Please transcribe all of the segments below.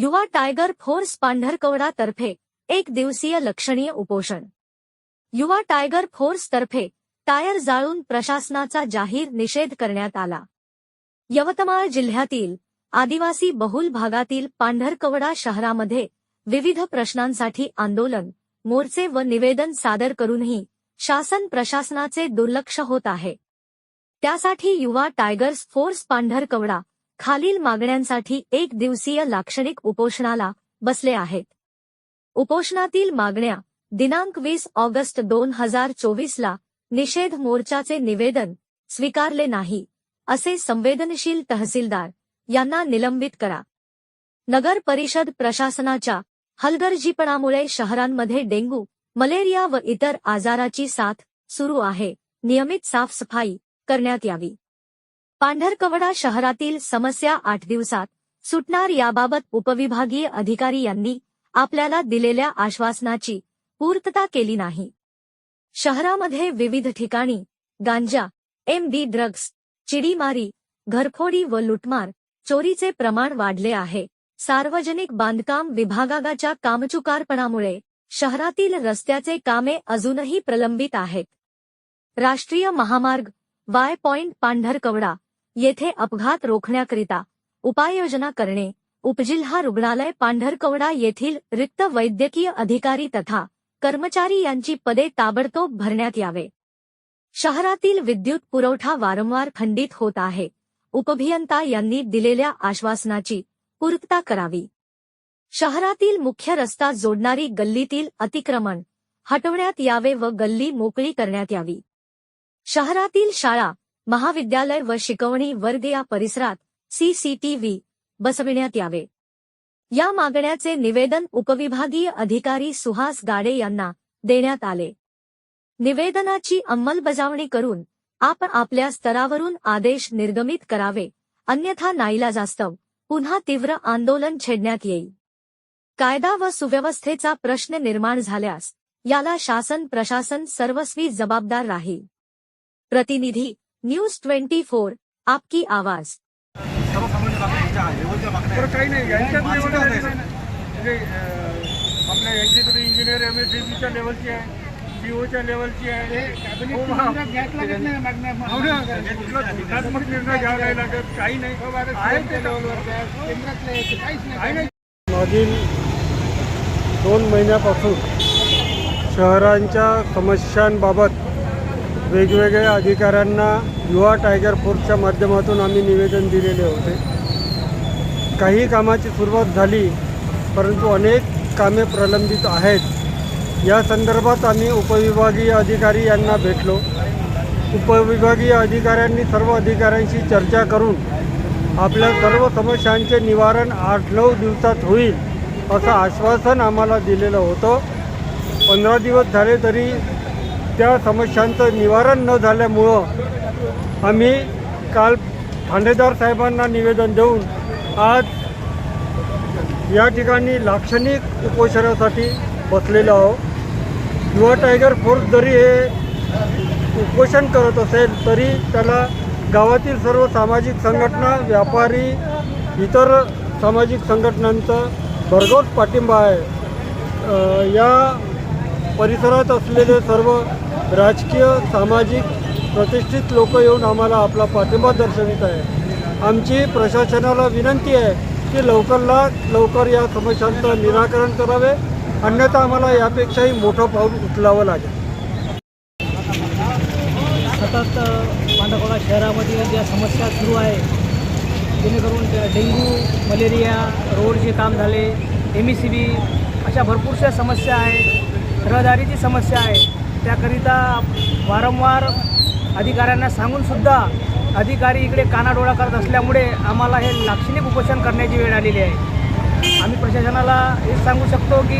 युवा tiger force Pandharkawada तर्फे एक दिवसीय लक्षणीय उपोषण. युवा टायगर फोर्स तर्फे टायर जाळून प्रशासनाचा जाहीर निषेध करण्यात आला. यवतमाळ जिल्ह्यातील आदिवासी बहुल भागातील पांढरकवडा शहरामध्ये विविध प्रश्नांसाठी आंदोलन मोर्चे व निवेदन सादर करूनही शासन प्रशासनाचे दुर्लक्ष होत आहे. त्यासाठी युवा टायगर्स फोर्स पांढरकवडा खालील मागण्यांसाठी एक दिवसीय लाक्षणिक उपोषणाला बसले आहेत. उपोषणातील मागण्या दिनांक वीस ऑगस्ट दोन हजार चोवीसला निषेध मोर्चाचे निवेदन स्वीकारले नाही असे संवेदनशील तहसीलदार यांना निलंबित करा. नगर परिषद प्रशासनाच्या हलगर्जीपणामुळे शहरांमध्ये डेंग्यू मलेरिया व इतर आजाराची साथ सुरू आहे. नियमित साफसफाई करण्यात यावी. पांढरकवडा शहरातील समस्या आठ दिवसात सुटणार याबाबत उपविभागीय अधिकारी यांनी आपल्याला दिलेल्या आश्वासनाची पूर्तता केली नाही. शहरामध्ये विविध ठिकाणी गांजा एम डी ड्रग्स चिडीमारी घरफोडी व लुटमार चोरीचे प्रमाण वाढले आहे. सार्वजनिक बांधकाम विभागाच्या कामचुकारपणामुळे शहरातील रस्त्याचे कामे अजूनही प्रलंबित आहेत. राष्ट्रीय महामार्ग वाय पॉइंट पांढरकवडा येथे अपघात रोखण्याकरिता उपाययोजना करणे. उपजिल्हा रुग्णालय पांढरकवडा येथील रिक्त वैद्यकीय अधिकारी तथा कर्मचारी यांची पदे ताबडतोब भरण्यात यावे. शहरातील विद्युत पुरवठा वारंवार खंडित होत आहे. उपभियंता यांनी दिलेल्या आश्वासनाची पूर्तता करावी. शहरातील मुख्य रस्ता जोडणारी गल्लीतील अतिक्रमण हटवण्यात यावे व गल्ली मोकळी करण्यात यावी. शहरातील शाळा महाविद्यालय व शिकवणी वर्ग या परिसरात सीसीटीव्ही बसविण्यात यावे. या मागण्याचे निवेदन उपविभागीय अधिकारी सुहास गाडे यांना देण्यात आले. निवेदनाची अंमलबजावणी करून आपण आपल्या स्तरावरून आदेश निर्गमित करावे अन्यथा नाईलाजास्तव पुन्हा तीव्र आंदोलन छेडण्यात येईल. कायदा व सुव्यवस्थेचा प्रश्न निर्माण झाल्यास याला शासन प्रशासन सर्वस्वी जबाबदार राहील. प्रतिनिधी न्यूज ट्वेंटी फोर आपकी आवाज सर्वसामान्य बाबतीच्या लेवलच्या मागण्या तर आहेत. काही नाही यांच्यात मानसिक लेवल आहे. म्हणजे अं, आपल्या यांच्याकडे इंजिनियर एम एस च्या लेवलची आहे सीओच्या लेवलची आहे हो, हा. हो ना, कुठला धोरणात्मक निर्णय घ्यावा नाही लागत काही नाही आहे ते लेवलवर काही नाही मागील दोन महिन्यापासून शहरांच्या समस्यांबाबत वेगवेगळ्या अधिकाऱ्यांना युवा टायगर फोर्सच्या माध्यमातून आम्ही निवेदन दिलेले होते. काही कामाची सुरुवात झाली परंतु अनेक कामे प्रलंबित आहेत. या संदर्भात आम्ही उपविभागीय अधिकारी यांना भेटलो. उपविभागीय अधिकाऱ्यांनी सर्व अधिकाऱ्यांशी चर्चा करून आपल्या सर्व समस्यांचे निवारण आठ नऊ दिवसात होईल असं आश्वासन आम्हाला दिलेलं होतं. पंधरा दिवस झाले तरी त्या समस्यांचं निवारण न झाल्यामुळं आम्ही काल ठाणेदार साहेबांना निवेदन देऊन आज या ठिकाणी लाक्षणिक उपोषणासाठी बसलेलो आहोत. युवा टायगर फोर्स जरी हे उपोषण करत असेल तरी त्याला गावातील सर्व सामाजिक संघटना व्यापारी इतर सामाजिक संघटनांचा भरघोस पाठिंबा आहे. या परिसरात असलेले सर्व राजकीय सामाजिक प्रतिष्ठित लोक येऊन आम्हाला आपला पाठिंबा दर्शवित आहे आमची प्रशासनाला विनंती आहे की लवकरला लवकर या समस्यांचं निराकरण करावे. अन्यथा आम्हाला यापेक्षाही मोठं पाऊल उचलावं लागेल. सतत पांढरकवडा शहरामध्ये ज्या समस्या सुरू आहे जेणेकरून त्या डेंग्यू मलेरिया रोडचे काम झाले एम ई सी बी अशा भरपूरशा समस्या आहेत. रहदारीची समस्या आहे. त्याकरिता वारंवार अधिकाऱ्यांना सांगूनसुद्धा अधिकारी इकडे कानाडोळा करत असल्यामुळे आम्हाला हे लाक्षणिक उपोषण करण्याची वेळ आलेली आहे. आम्ही प्रशासनाला हे सांगू शकतो की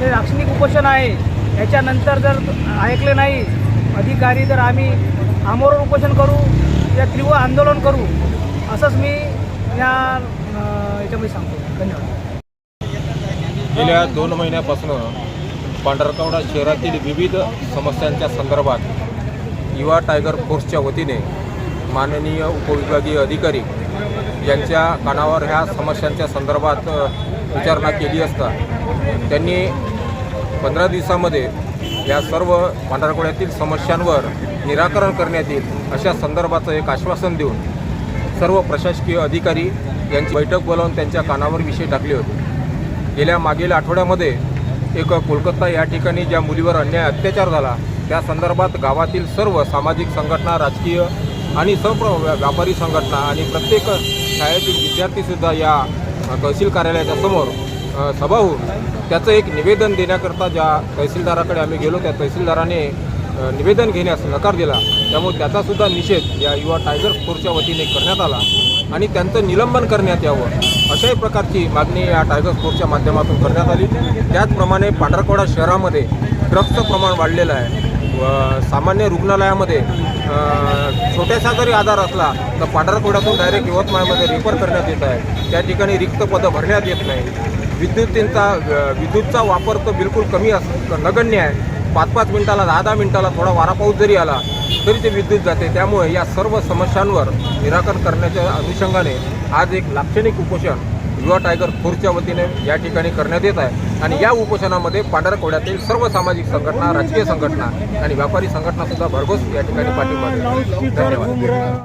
हे लाक्षणिक उपोषण आहे. याच्यानंतर जर ऐकले नाही अधिकारी तर आम्ही आमोर उपोषण करू या तीव्र आंदोलन करू असंच मी या याच्यामध्ये सांगतो. धन्यवाद. गेल्या दोन महिन्यापासून पांढरकवडा शहरातील विविध समस्यांच्या संदर्भात युवा टायगर फोर्सच्या वतीने माननीय उपविभागीय अधिकारी यांच्या कानावर ह्या समस्यांच्या संदर्भात विचारणा केली असता त्यांनी पंधरा दिवसामध्ये या सर्व पांढरकवड्यातील समस्यांवर निराकरण करण्यात येईल अशा संदर्भाचं एक आश्वासन देऊन सर्व प्रशासकीय अधिकारी यांची बैठक बोलावून त्यांच्या कानावर विषय टाकले होते. गेल्या मागील आठवड्यामध्ये एक कोलकाता या ठिकाणी ज्या मुलीवर अन्याय अत्याचार झाला त्या संदर्भात गावातील सर्व सामाजिक संघटना राजकीय आणि सर्व व्यापारी संघटना आणि प्रत्येक शाळेतील विद्यार्थीसुद्धा या तहसील कार्यालयाच्या समोर सभा होऊन त्याचं एक निवेदन देण्याकरता ज्या तहसीलदाराकडे आम्ही गेलो त्या तहसीलदाराने निवेदन घेण्यास नकार दिला. त्यामुळे त्याचासुद्धा निषेध या युवा टायगर फोर्सच्या वतीने करण्यात आला. आणि त्यांचं निलंबन करण्यात यावं अशाही प्रकारची मागणी या टायगर फोर्सच्या माध्यमातून करण्यात आली. त्याचप्रमाणे पांढरकवडा शहरामध्ये ड्रग्सचं प्रमाण वाढलेलं आहे. व सामान्य रुग्णालयामध्ये छोट्याशा छोट्यासा जरी आजार असला तर पांढरकवड्यातून डायरेक्ट यवतमाळमध्ये रेफर करण्यात येत आहे. त्या ठिकाणी रिक्त पदं भरण्यात येत नाही. विद्युतींचा विद्युतचा वापर तर बिलकुल कमी अस नगण्य आहे. पाच पाच मिनिटाला दहा दहा मिनिटाला थोडा वारा पाऊस जरी आला तरी ते विद्युत जाते. त्यामुळे या सर्व समस्यांवर निराकरण करण्याच्या अनुषंगाने आज एक लाक्षणिक उपोषण युवा टायगर फोर्सच्या वतीने या ठिकाणी करण्यात येत आहे. आणि या उपोषणामध्ये पांढरकोड्यातील सर्व सामाजिक संघटना राजकीय संघटना आणि व्यापारी संघटनासुद्धा भरघोस या ठिकाणी पाठिंबा धन्यवाद.